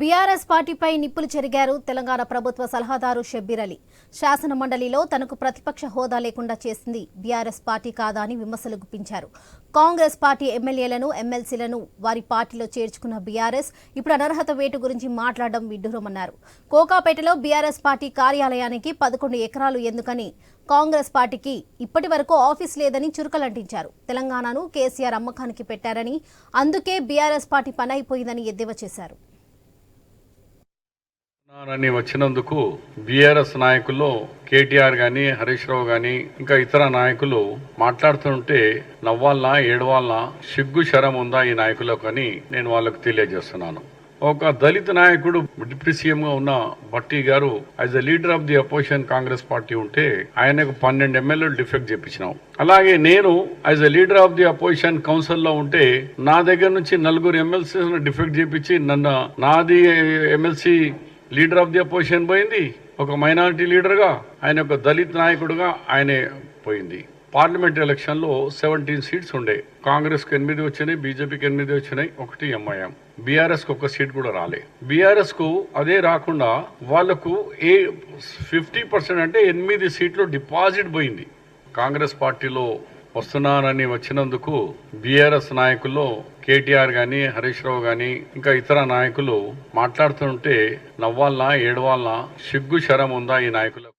BRS పార్టీపై నిప్పులు చెరిగారు తెలంగాణ ప్రభుత్వ సలహాదారు షబ్బీర్ అలీ. శాసన మండలిలో తనకు ప్రతిపక్ష హోదా లేకుండా చేసింది బీఆర్ఎస్ పార్టీ కాదా అని విమర్శలు గుప్పించారు. కాంగ్రెస్ పార్టీ ఎమ్మెల్యేలను ఎమ్మెల్సీలను వారి పార్టీలో చేర్చుకున్న బీఆర్ఎస్ ఇప్పుడు అనర్హత వేటు గురించి మాట్లాడడం విడ్డూరమన్నారు. కోకాపేటలో బీఆర్ఎస్ పార్టీ కార్యాలయానికి పదకొండు ఎకరాలు ఎందుకని కాంగ్రెస్ పార్టీకి ఇప్పటి వరకు ఆఫీస్ లేదని చురుకలంటించారు. తెలంగాణను కేసీఆర్ అమ్మకానికి పెట్టారని అందుకే బీఆర్ఎస్ పార్టీ పనైపోయిందని ఎద్దేవా చేశారు. అని వచ్చినందుకు బీఆర్ఎస్ నాయకుల్లో కేటీఆర్ గాని హరీష్ రావు గాని ఇంకా ఇతర నాయకులు మాట్లాడుతుంటే నవ్వాలనా ఏడవాలనా సిగ్గు శరం ఉందా ఈ నాయకులకు అని నేను వాళ్ళకు తెలియజేస్తున్నాను. ఒక దళిత నాయకుడు డిప్యూటీ సీఎం గా ఉన్న భట్టి గారు as the leader of the opposition Congress party ఉంటే ఆయనకు పన్నెండు ఎమ్మెల్యేలు డిఫెక్ట్ చేపించినాం. అలాగే నేను as the leader of the opposition కౌన్సిల్లో ఉంటే నా దగ్గర నుంచి నలుగురు ఎమ్మెల్సీ డిఫెక్ట్ చేపించి నన్ను నాది MLC leader of the opposition పోయింది. ఒక మైనారిటీ లీడర్గా ఆయన ఒక దళిత్ నాయకుడుగా ఆయనే పోయింది. పార్లమెంట్ ఎలక్షన్లో సెవెంటీన్ సీట్స్ ఉండే. కాంగ్రెస్కి ఎనిమిది వచ్చినాయి బీజేపీకి ఎనిమిది వచ్చినాయి ఒకటి ఎంఐఎం. బీఆర్ఎస్కి ఒక సీట్ కూడా రాలే. బీఆర్ఎస్కు అదే రాకుండా వాళ్ళకు ఏ ఫిఫ్టీ పర్సెంట్ అంటే ఎనిమిది సీట్లు డిపాజిట్ పోయింది. కాంగ్రెస్ పార్టీలో వస్తున్నానని వచ్చినందుకు బీఆర్ఎస్ నాయకుల్లో కేటీఆర్ గాని హరీష్ రావు గాని ఇంకా ఇతర నాయకులు మాట్లాడుతుంటే నవ్వాలనా ఏడవాలనా సిగ్గు శరం ఉందా ఈ నాయకులకు